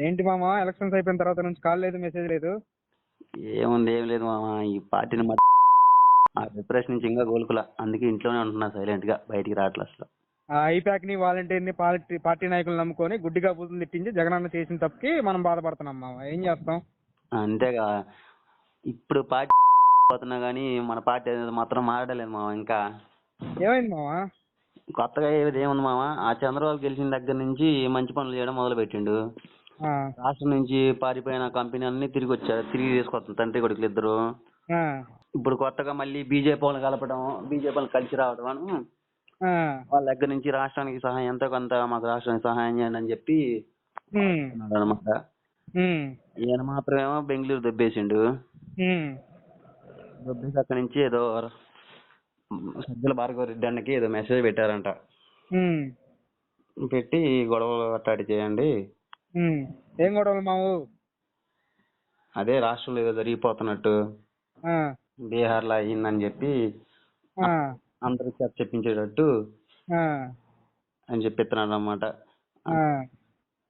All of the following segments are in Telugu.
ఏంటి మామ? ఎలక్షన్స్ అయిపోయిన తర్వాత నుంచి కాల్ లేదు మెసేజ్ లేదు. ఏముంది ఏం లేదు మామ. ఈ పార్టీని మ- ఆ డిప్రెషన్ నుంచి ఇంకా కోలుకులా అందుకే ఇంట్లోనే ఉంటున్నా సైలెంట్గా బయటికి రావట్లే అసలు. ఆ ఐపాక్ని వాలంటీర్ని పార్టీ పార్టీ నాయకులు నమ్ముకొని గుడ్డిగా బూతులు తిట్టించి జగనన్న చేసిన తప్పుకి మనం బాధపడుతున్నాం మామ. ఏం చేస్తాం? అంతేగా. ఇప్పుడు పార్టీ పోతున్నా కానీ మన పార్టీ అనేది మాత్రం మారడలేదు మామ ఇంకా. ఏమైంది మామ? కొత్తగా ఏది ఏముంది మామ? ఆ చంద్రబాబు గెలిచిన దగ్గర నుంచి మంచి పనులు చేయడం మొదలు పెట్టిండు రాష్ట్రం నుంచి పారిపోయిన కంపెనీ అన్ని తిరిగి వచ్చారు. తిరిగి తీసుకొస్తాం తండ్రి కొడుకులు ఇద్దరు. ఇప్పుడు కొత్తగా మళ్ళీ బీజేపీ కలపడం బీజేపీ కలిసి రావడం వాళ్ళ దగ్గర నుంచి రాష్ట్రానికి సహాయం ఎంతో కొంత మాకు రాష్ట్రానికి సహాయం చేయండి అని చెప్పి అనమాట ఈయన మాత్రమేమో బెంగళూరు దెబ్బేసిండు. దెబ్బేసి అక్కడి నుంచి ఏదో సజ్జల భార్గవ రెడ్డి అన్నకి ఏదో మెసేజ్ పెట్టారంట. పెట్టి గొడవలు అట్టాడి చేయండి. ఏం గొడవలు మావు? అదే రాష్ట్రంలో ఏదో జరిగిపోతున్నట్టు. ఆ, బీహార్లో అయ్యిందని చెప్పి చెప్ప చెప్పించేటట్టు అని చెప్పిస్తున్నాడు అనమాట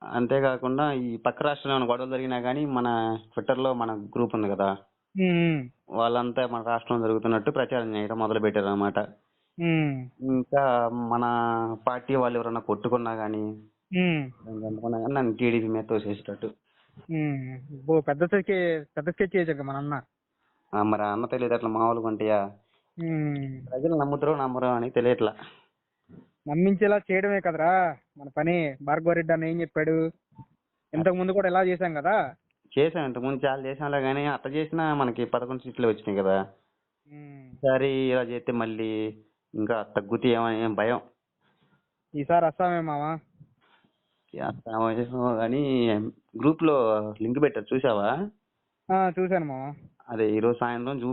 అంతేకాకుండా ఈ పక్క రాష్ట్రంలో ఏమైనా గొడవలు జరిగినా కానీ మన ట్విట్టర్లో మన గ్రూప్ ఉంది కదా. వాళ్ళంతా మన రాష్ట్రంలో జరుగుతున్నట్టు ప్రచారం చేయడం మొదలు పెట్టారు అనమాట ఇంకా మన పార్టీ వాళ్ళు ఎవరైనా కొట్టుకున్నా కానీ కానీ నన్ను టీడీపీ మీద తోసేసేటట్టు. పెద్ద స్కెచ్ పెద్ద స్కెచ్ చేశారు మన అన్న. ఆ, మరి అన్న తెలియదు అట్లా మామూలుగా ఉంటాయా ఉమ్. ప్రజలు నమ్ముతారో నమ్మరో అని తెలియట్లా. నమ్మించేలా చేయడమే కదరా మన పని. భార్గవ రెడ్డి అన్న ఏం చెప్పాడు? ఇంతకు ముందు కూడా ఇలా చేశాం కదా? చేసాం ఇంతకుముందు చాలా చేసాంలే కానీ అట్లా చేసినా మనకి పదకొండు సీట్లు వచ్చినాయి కదా. ఉమ్. ఈసారి ఇలా చేస్తే మళ్ళీ ఇంకా తగ్గుతాయేమో ఏం భయం. ఈసారి వస్తామే మావా? చేస్తామో కానీ గ్రూప్లో లింక్ పెట్టారు. చూసావా ఆ, చూశాను మావా అదే ఈరోజు సాయంత్రం జూమ్